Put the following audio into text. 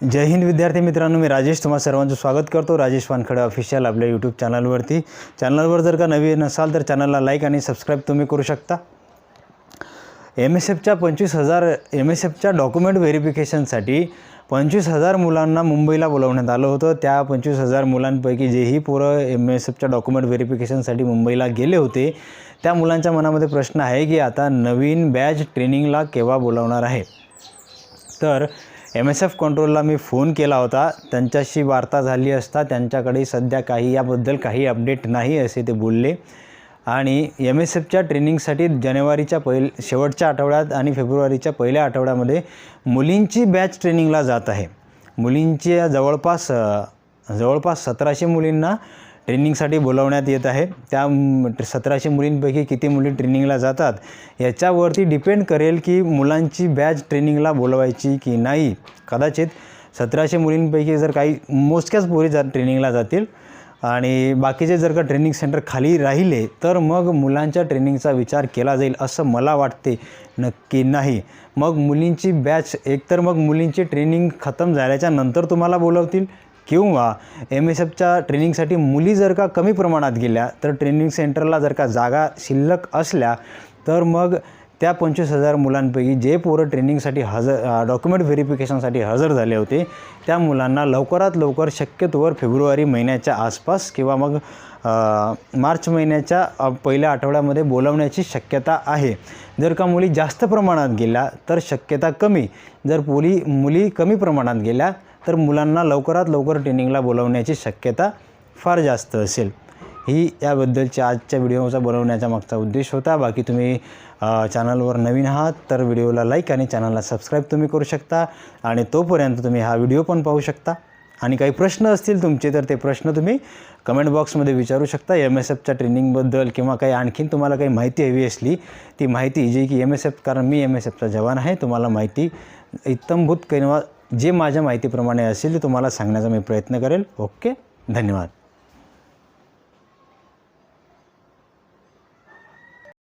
जय हिंद विद्यार्थी मित्रांनो मी राजेश तुम्हा सर्वांचं स्वागत करतो. राजेश वानखडे ऑफिशियल आपल्या यूट्यूब चॅनलवरती चॅनलवर जर का नवीन असाल तर चॅनलला लाईक आणि सबस्क्राईब तुम्ही करू शकता. एम एस एफच्या पंचवीस हजार एम एस एफच्या डॉक्युमेंट व्हेरिफिकेशनसाठी पंचवीस हजार मुलांना मुंबईला बोलवण्यात आलं होतं. त्या पंचवीस हजार मुलांपैकी जेही पोरं एम एस एफच्या डॉक्युमेंट व्हेरिफिकेशनसाठी मुंबईला गेले होते त्या मुलांच्या मनामध्ये प्रश्न आहे की आता नवीन बॅच ट्रेनिंगला केव्हा बोलावणार आहे? तर एम एस एफ कंट्रोलला मी फोन केला होता. त्यांच्याशी वार्ता झाली असता त्यांच्याकडे सध्या काही याबद्दल काही अपडेट नाही असे ते बोलले. आणि एम एस एफच्या ट्रेनिंगसाठी जानेवारीच्या पहिल शेवटच्या आठवड्यात आणि फेब्रुवारीच्या पहिल्या आठवड्यामध्ये मुलींची बॅच ट्रेनिंगला जात आहे. मुलींच्या जवळपास जवळपास सतराशे मुलींना ट्रेनिंगसाठी बोलवण्यात येत आहे. त्या सतराशे मुलींपैकी किती मुली ट्रेनिंगला जातात याच्यावरती डिपेंड करेल की मुलांची बॅच ट्रेनिंगला बोलवायची की नाही. कदाचित सतराशे मुलींपैकी जर काही मोजक्याच पोरी जा ट्रेनिंगला जातील. आणि बाकीचे जर का ट्रेनिंग सेंटर खाली राहिले तर मग मुलांच्या ट्रेनिंगचा विचार केला जाईल असं मला वाटते. नक्की नाही. मग मुलींची बॅच एकतर मग मुलींची ट्रेनिंग खतम झाल्याच्यानंतर तुम्हाला बोलवतील किंवा एम एस एफच्या ट्रेनिंगसाठी मुली जर का कमी प्रमाणात गेल्या तर ट्रेनिंग सेंटरला जर का जागा शिल्लक असल्या तर मग त्या पंचवीस हजार मुलांपैकी जे पोरं ट्रेनिंगसाठी हजर डॉक्युमेंट व्हेरिफिकेशनसाठी हजर झाले होते त्या मुलांना लवकरात लवकर शक्यतोवर फेब्रुवारी महिन्याच्या आसपास किंवा मग मार्च महिन्याच्या पहिल्या आठवड्यामध्ये बोलवण्याची शक्यता आहे. जर का मुली जास्त प्रमाणात गेल्या तर शक्यता कमी. जर मुली मुली कमी प्रमाणात गेल्या तर मुलांना लवकरात लवकर ट्रेनिंगला बोलवण्याची शक्यता फार जास्त असेल. ही याबद्दलच्या आजच्या व्हिडिओचा बनवण्याचा मागचा उद्देश होता. बाकी तुम्ही चॅनलवर नवीन आहात तर व्हिडिओला लाईक आणि चॅनलला सबस्क्राईब तुम्ही करू शकता आणि तोपर्यंत तुम्ही हा व्हिडिओ पण पाहू शकता. आणि काही प्रश्न असतील तुमचे तर ते प्रश्न तुम्ही कमेंट बॉक्समध्ये विचारू शकता. एम एस एफच्या ट्रेनिंगबद्दल किंवा काही आणखीन तुम्हाला काही माहिती हवी असली ती माहिती जी की एम एस एफ कारण मी एम एस एफचा जवान आहे तुम्हाला माहिती इत्तमभूत किंवा जे माझ्या माहितीप्रमाणे असेल ते तुम्हाला सांगण्याचा मी प्रयत्न करेल. ओके? धन्यवाद.